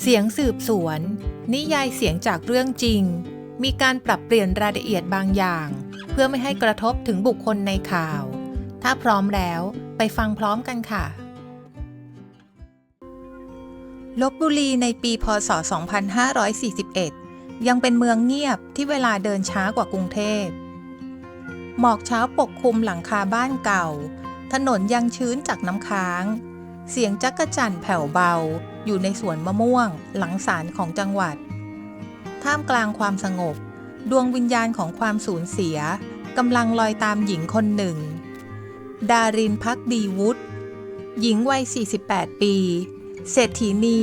เสียงสืบสวน นิยายเสียงจากเรื่องจริง มีการปรับเปลี่ยนรายละเอียดบางอย่าง เพื่อไม่ให้กระทบถึงบุคคลในข่าว ถ้าพร้อมแล้วไปฟังพร้อมกันค่ะลบบุรีในปีพศ 2541 ยังเป็นเมืองเงียบที่เวลาเดินช้ากว่ากรุงเทพ หมอกเช้าปกคลุมหลังคาบ้านเก่า ถนนยังชื้นจากน้ำค้าง เสียงจักระจั่นแผ่วเบา อยู่ในสวนมะม่วง หลังศาลของจังหวัด ท่ามกลางความสงบ ดวงวิญญาณของความสูญเสียกำลังลอยตามหญิงคนหนึ่ง ดารินพักดีวุฒหญิงวัย 48 ปี เศรษฐีนี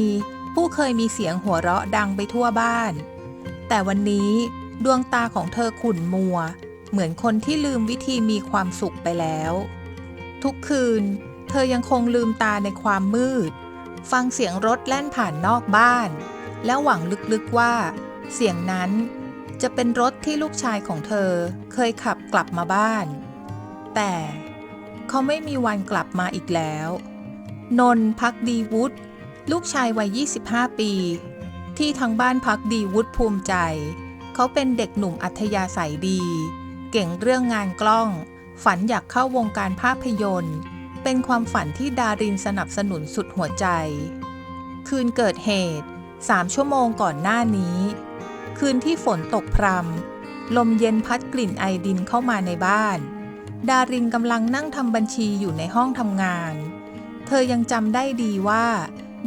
ผู้เคยมีเสียงหัวเราะดังไปทั่วบ้าน แต่วันนี้ดวงตาของเธอขุ่นมัว เหมือนคนที่ลืมวิธีมีความสุขไปแล้ว ทุกคืน เธอยังคงลืมตาในความมืด ฟังเสียงรถแล่นผ่านนอกบ้าน แล้วหวังลึกๆว่า เสียงนั้นจะเป็นรถที่ลูกชายของเธอเคยขับกลับมาบ้าน แต่เขาไม่มีวันกลับมาอีกแล้ว นนท์พักดีวุฒิลูกชายวัย 25 ปี ที่ทั้งบ้านพักดีวุฒิภูมิใจ เขาเป็นเด็กหนุ่มอัธยาศัยดี เก่งเรื่องงานกล้อง ฝันอยากเข้าวงการภาพยนตร์ เป็นความฝันที่ดารินสนับสนุนสุดหัวใจ คืนเกิดเหตุสามชั่วโมงก่อนหน้านี้ คืนที่ฝนตกพรำลมเย็นพัดกลิ่นไอดินเข้ามาในบ้าน ดารินกำลังนั่งทำบัญชีอยู่ในห้องทำงาน เธอยังจำได้ดีว่า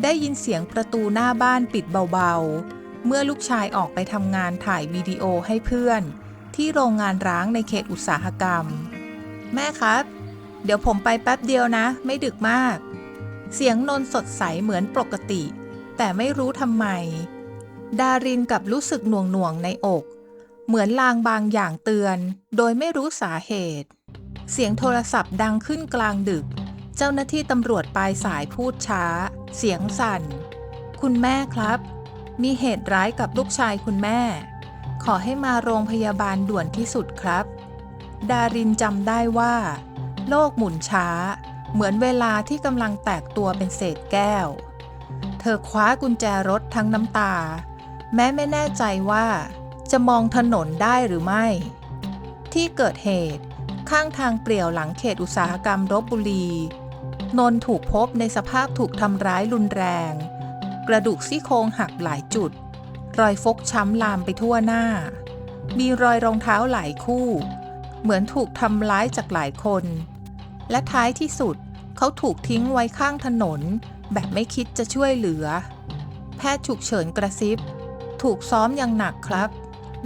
ได้ยินเสียงประตูหน้าบ้านปิดเบาๆ เมื่อลูกชายออกไปทำงานถ่ายวิดีโอให้เพื่อน ที่โรงงานร้างในเขตอุตสาหกรรม แม่ครับ เดี๋ยวผมไปแป๊บเดียวนะ ไม่ดึกมาก เสียงนนสดใสเหมือนปกติ แต่ไม่รู้ทำไม ดารินกับรู้สึกหน่วงหน่วงๆในอก เหมือนลางบางอย่างเตือน โดยไม่รู้สาเหตุ เสียงโทรศัพท์ดังขึ้นกลางดึก เจ้าหน้าที่ตำรวจปลายสายพูดช้า เสียงสั่น คุณแม่ครับ มีเหตุร้ายกับลูกชายคุณแม่ ขอให้มาโรงพยาบาลด่วนที่สุดครับ ดารินจำได้ว่า โลกหมุนช้า เหมือนเวลาที่กำลังแตกตัวเป็นเศษแก้ว เธอคว้ากุญแจรถทั้งน้ำตา แม้ไม่แน่ใจว่า จะมองถนนได้หรือไม่ ที่เกิดเหตุข้างทางเปลี่ยวหลังเขตอุตสาหกรรมรบบุรี นนท์ถูกพบในสภาพถูกทำร้ายรุนแรง กระดูกซี่โครงหักหลายจุด รอยฟกช้ำลามไปทั่วหน้า มีรอยรองเท้าหลายคู่ เหมือนถูกทำร้ายจากหลายคน และท้ายที่สุด เขาถูกทิ้งไว้ข้างถนน แบบไม่คิดจะช่วยเหลือ แพทย์ฉุกเฉินกระซิบ ถูกซ้อมอย่างหนักครับ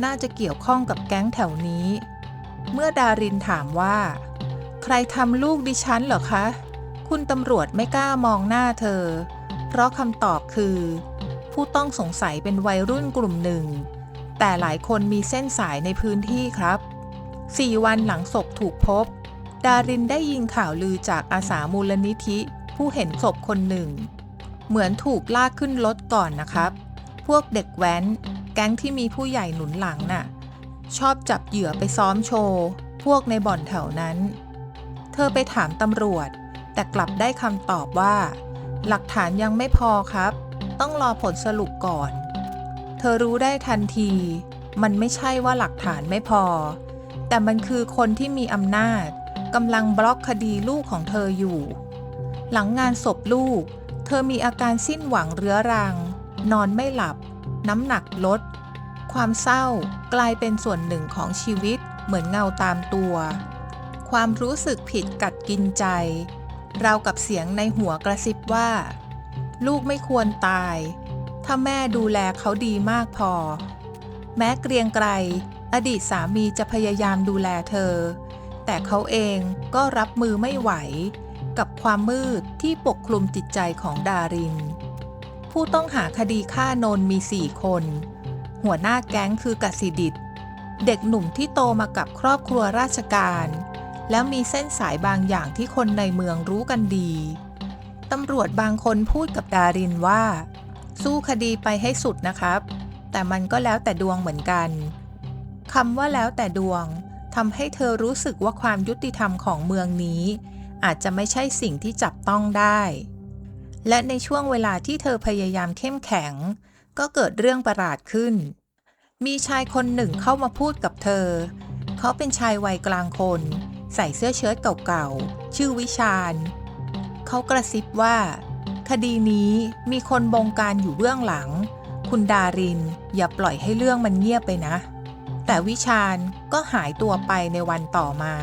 น่าจะเกี่ยวข้องกับแก๊งแถวนี้ เมื่อดารินถามว่า ใครทำลูกดิฉันเหรอคะ คุณตำรวจไม่กล้ามองหน้าเธอ เพราะคำตอบคือ ผู้ต้องสงสัยเป็นวัยรุ่นกลุ่มหนึ่ง แต่หลายคนมีเส้นสายในพื้นที่ครับสี่วันหลังศพถูกพบ ดารินได้ยินข่าวลือจากอาสามูลนิธิ ผู้เห็นศพคนหนึ่ง เหมือนถูกลากขึ้นรถก่อนนะครับ พวกเด็กแว้น แก๊งที่มีผู้ใหญ่หนุนหลังน่ะ ชอบจับเหยื่อไปซ้อมโชว์ พวกในบ่อนแถวนั้น เธอไปถามตำรวจ แต่กลับได้คำตอบว่า หลักฐานยังไม่พอครับ ต้องรอผลสรุปก่อน เธอรู้ได้ทันที มันไม่ใช่ว่าหลักฐานไม่พอ แต่มันคือคนที่มีอำนาจ กำลังบล็อกคดีลูกของเธออยู่ หลังงานศพลูก เธอมีอาการสิ้นหวังเรื้อรัง นอนไม่หลับ น้ำหนักลด ความเศร้ากลายเป็นส่วนหนึ่งของชีวิตเหมือนเงาตามตัว ความรู้สึกผิดกัดกินใจ เรากับเสียงในหัวกระซิบว่า ลูกไม่ควรตาย ถ้าแม่ดูแลเขาดีมากพอ แม้เกรียงไกรอดีตสามีจะพยายามดูแลเธอ แต่เขาเองก็รับมือไม่ไหว กับความมืดที่ปกคลุมจิตใจของดาริน ผู้ต้องหาคดีฆ่านนมีสี่คน หัวหน้าแก๊งคือกสิดิต เด็กหนุ่มที่โตมากับครอบครัวราชการ แล้วมีเส้นสายบางอย่างที่คนในเมืองรู้กันดีตำรวจบางคนพูดกับดารินว่า สู้คดีไปให้สุดนะครับ แต่มันก็แล้วแต่ดวงเหมือนกันคำว่าแล้วแต่ดวง ทำให้เธอรู้สึกว่าความยุติธรรมของเมืองนี้ อาจจะไม่ใช่สิ่งที่จับต้องได้ และในช่วงเวลาที่เธอพยายามเข้มแข็ง ก็เกิดเรื่องประหลาดขึ้น มีชายคนหนึ่งเข้ามาพูดกับเธอ เขาเป็นชายวัยกลางคน ใส่เสื้อเชิ้ตเก่าๆ ชื่อวิชาญ เขากระซิบว่า คดีนี้มีคนบงการอยู่เบื้องหลัง คุณดาริน อย่าปล่อยให้เรื่องมันเงียบไปนะ แต่วิชาญก็หายตัวไปในวันต่อมา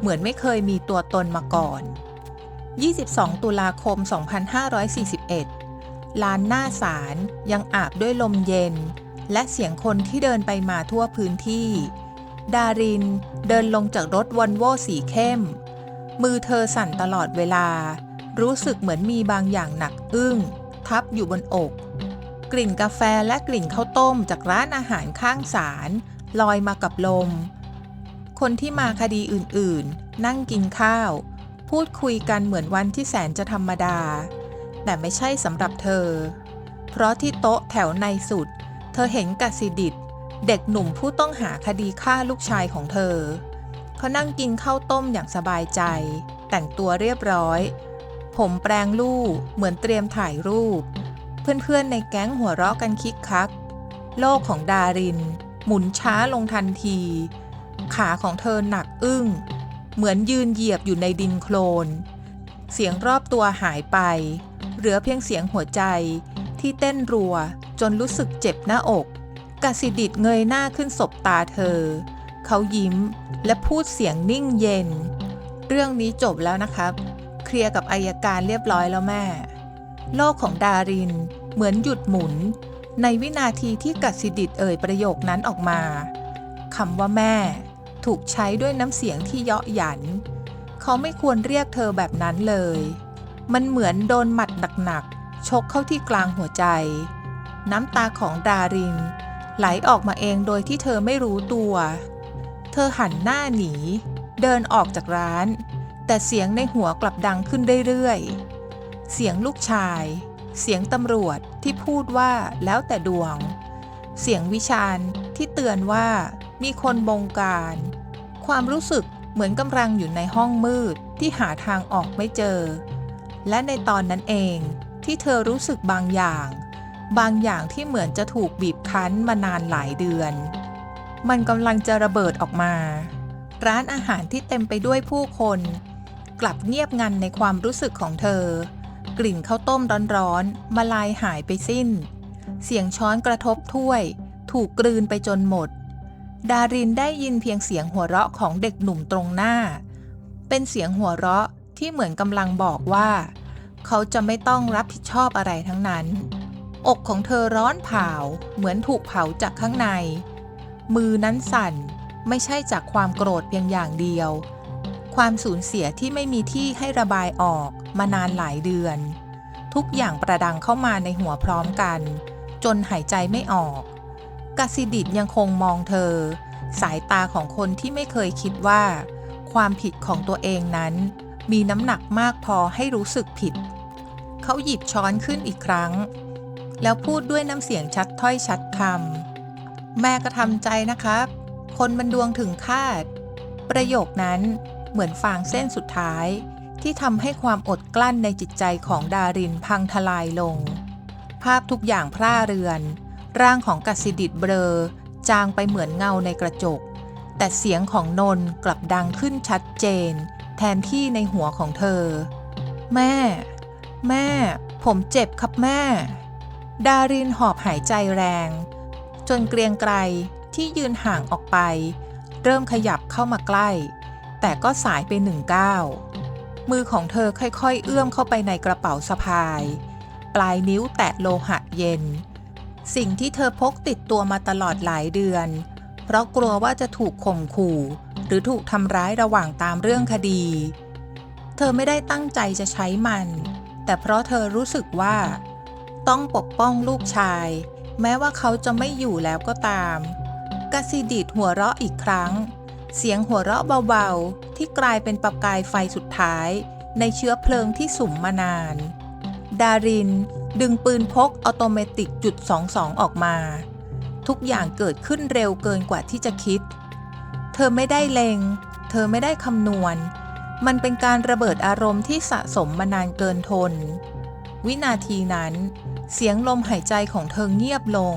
เหมือนไม่เคยมีตัวตนมาก่อน 22 ตุลาคม 2541 ลานหน้าศาลยังอาบด้วยลมเย็น และเสียงคนที่เดินไปมาทั่วพื้นที่ ดารินเดินลงจากรถวอลโว่สีเข้ม มือเธอสั่นตลอดเวลา รู้สึกเหมือนมีบางอย่างหนักอึ้ง ทับอยู่บนอกกลิ่นกาแฟและกลิ่นข้าวต้มจากร้านอาหารข้างศาล ลอยมากับลม คนที่มาคดีอื่นๆ นั่งกินข้าว พูดคุยกันเหมือนวันที่แสนจะธรรมดา แต่ไม่ใช่สำหรับเธอ เพราะที่โต๊ะแถวในสุด เธอเห็นกสิดิตเด็กหนุ่มผู้ต้องหาคดีฆ่าลูกชายของเธอ เขานั่งกินข้าวต้มอย่างสบายใจ แต่งตัวเรียบร้อย ผมแปรงลู่เหมือนเตรียมถ่ายรูป เพื่อนๆในแก๊งหัวเราะกันคิกคัก โลกของดาริน หมุนช้าลงทันที ขาของเธอหนักอึ้ง เหมือนยืนเหยียบอยู่ในดินโคลน เสียงรอบตัวหายไป เหลือเพียงเสียงหัวใจที่เต้นรัวจนรู้สึกเจ็บหน้าอกกสิดิตเงยหน้าขึ้นสบตาเธอ เขายิ้มและพูดเสียงนิ่งเย็น เรื่องนี้จบแล้วนะครับ เคลียร์กับอายการเรียบร้อยแล้วแม่ โลกของดารินเหมือนหยุดหมุน ในวินาทีที่กัสิดิตเอ่ยประโยคนั้นออกมาคำว่าแม่ ถูกใช้ด้วยน้ำเสียงที่เยาะหยัน เขาไม่ควรเรียกเธอแบบนั้นเลย มันเหมือนโดนหมัดหนักๆชกเข้าที่กลางหัวใจ น้ำตาของดาริน ไหลออกมาเองโดยที่เธอไม่รู้ตัว เธอหันหน้าหนี เดินออกจากร้าน แต่เสียงในหัวกลับดังขึ้นเรื่อยๆเสียงลูกชาย เสียงตำรวจ ที่พูดว่าแล้วแต่ดวง เสียงวิชาญที่เตือนว่ามีคนบงการ ความรู้สึกเหมือนกำลังอยู่ในห้องมืดที่หาทางออกไม่เจอ และในตอนนั้นเองที่เธอรู้สึกบางอย่าง บางอย่างที่เหมือนจะถูกบีบคั้นมานานหลายเดือน มันกำลังจะระเบิดออกมา ร้านอาหารที่เต็มไปด้วยผู้คน กลับเงียบงันในความรู้สึกของเธอ กลิ่นข้าวต้มร้อนๆมาลายหายไปสิ้น เสียงช้อนกระทบถ้วย ถูกกลืนไปจนหมด ดารินได้ยินเพียงเสียงหัวเราะของเด็กหนุ่มตรงหน้า เป็นเสียงหัวเราะที่เหมือนกำลังบอกว่า เขาจะไม่ต้องรับผิดชอบอะไรทั้งนั้น อกของเธอร้อนเผาเหมือนถูกเผาจากข้างใน มือนั้นสั่นไม่ใช่จากความโกรธเพียงอย่างเดียว ความสูญเสียที่ไม่มีที่ให้ระบายออกมานานหลายเดือน ทุกอย่างประดังเข้ามาในหัวพร้อมกัน จนหายใจไม่ออกกสิดิตยังคงมองเธอ สายตาของคนที่ไม่เคยคิดว่า ความผิดของตัวเองนั้น มีน้ำหนักมากพอให้รู้สึกผิด เขาหยิบช้อนขึ้นอีกครั้ง แล้วพูดด้วยน้ำเสียงชัดถ้อยชัดคำแม่ก็ทำใจนะครับ คนมันดวงถึงคาด ประโยคนั้น เหมือนฟางเส้นสุดท้าย ที่ทำให้ความอดกลั้นในจิตใจของดารินพังทลายลง ภาพทุกอย่างพร่าเรือน ร่างของกสิดิตเบลอจางไปเหมือนเงาในกระจก แต่เสียงของนนกลับดังขึ้นชัดเจน แทนที่ในหัวของเธอ แม่ แม่ ผมเจ็บครับแม่ ดารินหอบหายใจแรง จนเกรียงไกรที่ยืนห่างออกไป เริ่มขยับเข้ามาใกล้ แต่ก็สายไปหนึ่งก้าวมือของเธอค่อยๆ เอื้อมเข้าไปในกระเป๋าสะพาย ปลายนิ้วแตะโลหะเย็น สิ่งที่เธอพกติดตัวมาตลอดหลายเดือน เพราะกลัวว่าจะถูกข่มขู่ หรือถูกทำร้ายระหว่างตามเรื่องคดี เธอไม่ได้ตั้งใจจะใช้มัน แต่เพราะเธอรู้สึกว่า ต้องปกป้องลูกชาย แม้ว่าเขาจะไม่อยู่แล้วก็ตามกสิดิตหัวเราะอีกครั้ง เสียงหัวเราะเบาๆ ที่กลายเป็นประกายไฟสุดท้าย ในเชื้อเพลิงที่สุมมานาน ดารินดึงปืนพกออโตเมติจุด22 ออกมา ทุกอย่างเกิดขึ้นเร็วเกินกว่าที่จะคิด เธอไม่ได้เลงเธอไม่ได้คำนวณ มันเป็นการระเบิดอารมณ์ที่สะสมมานานเกินทน วินาทีนั้น เสียงลมหายใจของเธอเงียบลง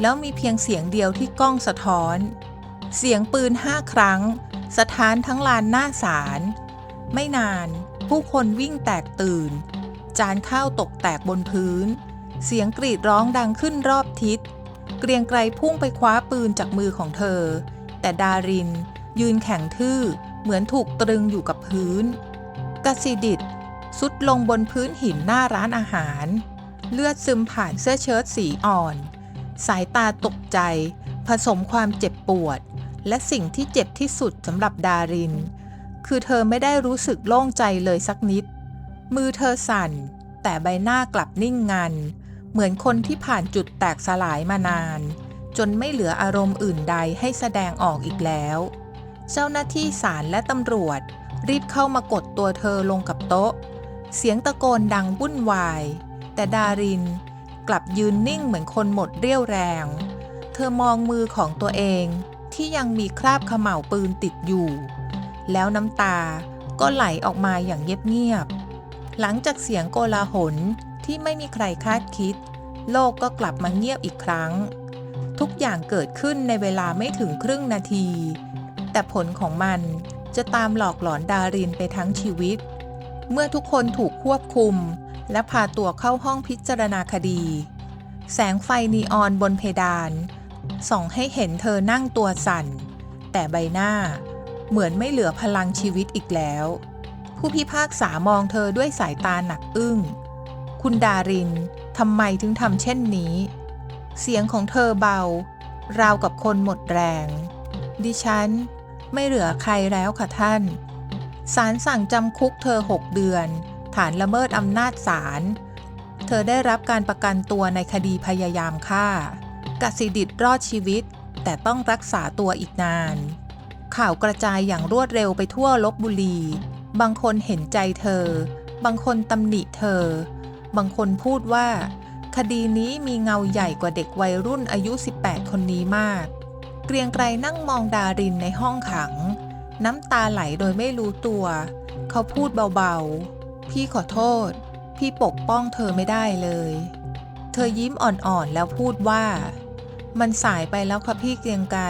แล้วมีเพียงเสียงเดียวที่กล้องสะท้อน เสียงปืนห้าครั้ง สถานทั้งลานหน้าศาล ไม่นาน ผู้คนวิ่งแตกตื่น จานข้าวตกแตกบนพื้น เสียงกรีดร้องดังขึ้นรอบทิศ เกรียงไกรพุ่งไปคว้าปืนจากมือของเธอ แต่ดาริน ยืนแข็งทื่อเหมือนถูกตรึงอยู่กับพื้นกสิดิตสุดลงบนพื้นหินหน้าร้านอาหาร เลือดซึมผ่านเสื้อเชิ้ตสีอ่อน สายตาตกใจ ผสมความเจ็บปวด และสิ่งที่เจ็บที่สุดสำหรับดาริน คือเธอไม่ได้รู้สึกโล่งใจเลยสักนิด มือเธอสั่น แต่ใบหน้ากลับนิ่งงัน เหมือนคนที่ผ่านจุดแตกสลายมานาน จนไม่เหลืออารมณ์อื่นใดให้แสดงออกอีกแล้ว เจ้าหน้าที่ศาลและตำรวจ รีบเข้ามากดตัวเธอลงกับโต๊ะ เสียงตะโกนดังวุ่นวาย แต่ดารินกลับยืนนิ่งเหมือนคนหมดเรี่ยวแรง เธอมองมือของตัวเอง ที่ยังมีคราบเขม่าวปืนติดอยู่ แล้วน้ำตาก็ไหลออกมาอย่างเงียบๆหลังจากเสียงโกลาหลที่ไม่มีใครคาดคิด โลกก็กลับมาเงียบอีกครั้ง ทุกอย่างเกิดขึ้นในเวลาไม่ถึงครึ่งนาที แต่ผลของมันจะตามหลอกหลอนดารินไปทั้งชีวิต เมื่อทุกคนถูกควบคุม และพาตัวเข้าห้องพิจารณาคดี แสงไฟนีออนบนเพดาน ส่องให้เห็นเธอนั่งตัวสั่น แต่ใบหน้าเหมือนไม่เหลือพลังชีวิตอีกแล้ว ผู้พิพากษามองเธอด้วยสายตาหนักอึ้ง คุณดารินทำไมถึงทำเช่นนี้ เสียงของเธอเบา ราวกับคนหมดแรง ดิฉัน ไม่เหลือใครแล้วค่ะท่านศาลสั่งจำคุกเธอ 6 เดือน ฐานละเมิดอำนาจศาล เธอได้รับการประกันตัวในคดีพยายามฆ่า กสิดิตรอดชีวิต แต่ต้องรักษาตัวอีกนาน ข่าวกระจายอย่างรวดเร็วไปทั่วลบบุรี บางคนเห็นใจเธอ บางคนตำหนิเธอ บางคนพูดว่า คดีนี้มีเงาใหญ่กว่าเด็กวัยรุ่นอายุ 18 คนนี้มาก เกรียงไกรนั่งมองดารินในห้องขัง น้ำตาไหลโดยไม่รู้ตัว เขาพูดเบาๆ พี่ขอโทษ พี่ปกป้องเธอไม่ได้เลยเธอยิ้มอ่อนๆ แล้วพูดว่า มันสายไปแล้วค่ะพี่เกรียงไกร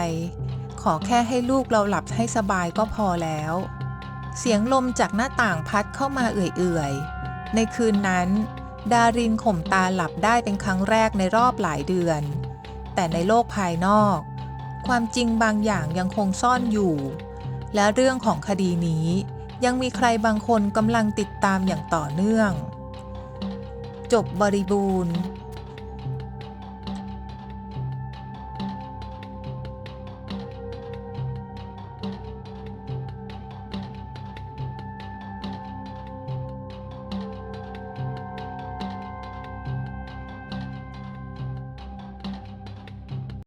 ขอแค่ให้ลูกเราหลับให้สบายก็พอแล้ว เสียงลมจากหน้าต่างพัดเข้ามาเอื่อยๆ ในคืนนั้น ดารินข่มตาหลับได้เป็นครั้งแรกในรอบหลายเดือน แต่ในโลกภายนอก ความจริงบางอย่างยังคงซ่อนอยู่ และเรื่องของคดีนี้ยังมีใครบางคนกำลังติดตามอย่างต่อเนื่อง จบบริบูรณ์